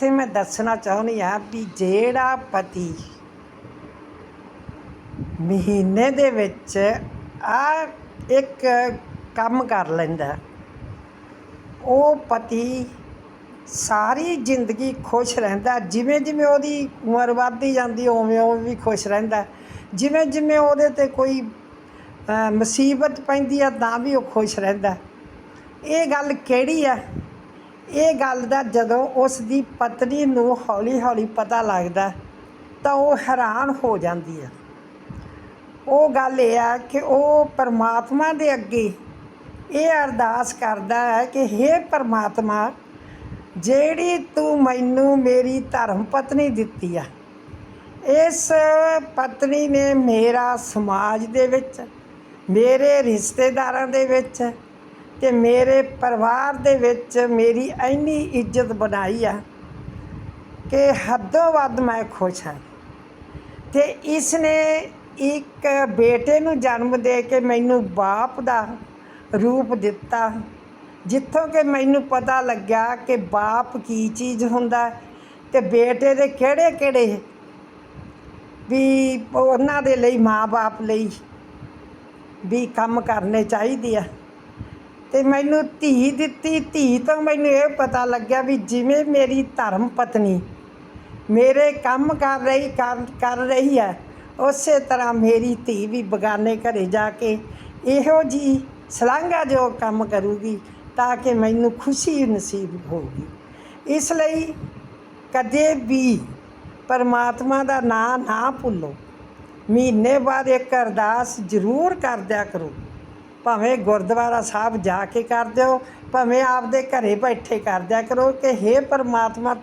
ਇੱਥੇ ਮੈਂ ਦੱਸਣਾ ਚਾਹੁੰਦੀ ਆ ਵੀ ਜਿਹੜਾ ਪਤੀ ਮਹੀਨੇ ਦੇ ਵਿੱਚ ਆ ਇੱਕ ਕੰਮ ਕਰ ਲੈਂਦਾ, ਉਹ ਪਤੀ ਸਾਰੀ ਜ਼ਿੰਦਗੀ ਖੁਸ਼ ਰਹਿੰਦਾ, ਜਿਵੇਂ ਜਿਵੇਂ ਉਹਦੀ ਉਮਰ ਵੱਧਦੀ ਜਾਂਦੀ, ਉਵੇਂ ਉਵੇਂ ਵੀ ਖੁਸ਼ ਰਹਿੰਦਾ। ਜਿਵੇਂ ਜਿਵੇਂ ਉਹਦੇ ਤੇ ਕੋਈ ਮੁਸੀਬਤ ਪੈਂਦੀ ਆ, ਤਾਂ ਵੀ ਉਹ ਖੁਸ਼ ਰਹਿੰਦਾ। ਇਹ ਗੱਲ ਕਿਹੜੀ ਆ? ਇਹ ਗੱਲ ਦਾ ਜਦੋਂ ਉਸ ਦੀ ਪਤਨੀ ਨੂੰ ਹੌਲੀ ਹੌਲੀ ਪਤਾ ਲੱਗਦਾ, ਤਾਂ ਉਹ ਹੈਰਾਨ ਹੋ ਜਾਂਦੀ ਹੈ ਉਹ ਗੱਲ ਇਹ ਆ ਕਿ ਉਹ ਪਰਮਾਤਮਾ ਦੇ ਅੱਗੇ ਇਹ ਅਰਦਾਸ ਕਰਦਾ ਹੈ ਕਿ हे ਪਰਮਾਤਮਾ, ਜਿਹੜੀ ਤੂੰ ਮੈਨੂੰ ਮੇਰੀ ਧਰਮ ਪਤਨੀ ਦਿੱਤੀ ਆ, ਇਸ ਪਤਨੀ ਨੇ ਮੇਰਾ ਸਮਾਜ ਦੇ ਵਿੱਚ, ਮੇਰੇ ਰਿਸ਼ਤੇਦਾਰਾਂ ਦੇ ਵਿੱਚ ਤੇ ਮੇਰੇ ਪਰਿਵਾਰ ਦੇ ਵਿੱਚ ਮੇਰੀ ਇੰਨੀ ਇੱਜ਼ਤ ਬਣਾਈ ਆ ਕਿ ਹੱਦੋਂ ਵੱਧ ਮੈਂ ਖੁਸ਼ ਹਾਂ। ਤੇ ਇਸ ਨੇ ਇੱਕ ਬੇਟੇ ਨੂੰ ਜਨਮ ਦੇ ਕੇ ਮੈਨੂੰ ਬਾਪ ਦਾ ਰੂਪ ਦਿੱਤਾ, ਜਿੱਥੋਂ ਕਿ ਮੈਨੂੰ ਪਤਾ ਲੱਗਿਆ ਕਿ ਬਾਪ ਕੀ ਚੀਜ਼ ਹੁੰਦਾ ਹੈ ਤੇ ਬੇਟੇ ਦੇ ਕਿਹੜੇ ਕਿਹੜੇ ਵੀ ਉਹਨਾਂ ਦੇ ਲਈ ਮਾਂ-ਬਾਪ ਲਈ ਵੀ ਕੰਮ ਕਰਨੇ ਚਾਹੀਦੇ ਆ। ਤੇ ਮੈਨੂੰ ਧੀ ਦਿੱਤੀ, ਧੀ ਤੋਂ ਮੈਨੂੰ ਇਹ ਪਤਾ ਲੱਗਿਆ ਵੀ ਜਿਵੇਂ ਮੇਰੀ ਧਰਮ ਪਤਨੀ ਮੇਰੇ ਕੰਮ ਕਰ ਰਹੀ, ਕਰ ਕਰ ਰਹੀ ਹੈ, ਉਸੇ ਤਰ੍ਹਾਂ ਮੇਰੀ ਧੀ ਵੀ ਬਗਾਨੇ ਘਰੇ ਜਾ ਕੇ ਇਹੋ ਜੀ ਸਲਾਂਘਾ ਜੋ ਕੰਮ ਕਰੂਗੀ ਤਾਂ ਕਿ ਮੈਨੂੰ ਖੁਸ਼ੀ ਨਸੀਬ ਹੋਊਗੀ। ਇਸ ਲਈ ਕਦੇ ਵੀ ਪਰਮਾਤਮਾ ਦਾ ਨਾਂ ਨਾ ਭੁੱਲੋ। ਮਹੀਨੇ ਬਾਅਦ ਇੱਕ ਅਰਦਾਸ ਜ਼ਰੂਰ ਕਰਦਿਆ ਕਰੋ। ਭਾਵੇਂ ਗੁਰਦੁਆਰਾ ਸਾਹਿਬ ਜਾ ਕੇ ਕਰ ਦਿਓ, ਭਾਵੇਂ ਆਪਦੇ ਘਰੇ ਬੈਠੇ ਕਰਦਿਆ ਕਰੋ ਕਿ हे ਪਰਮਾਤਮਾ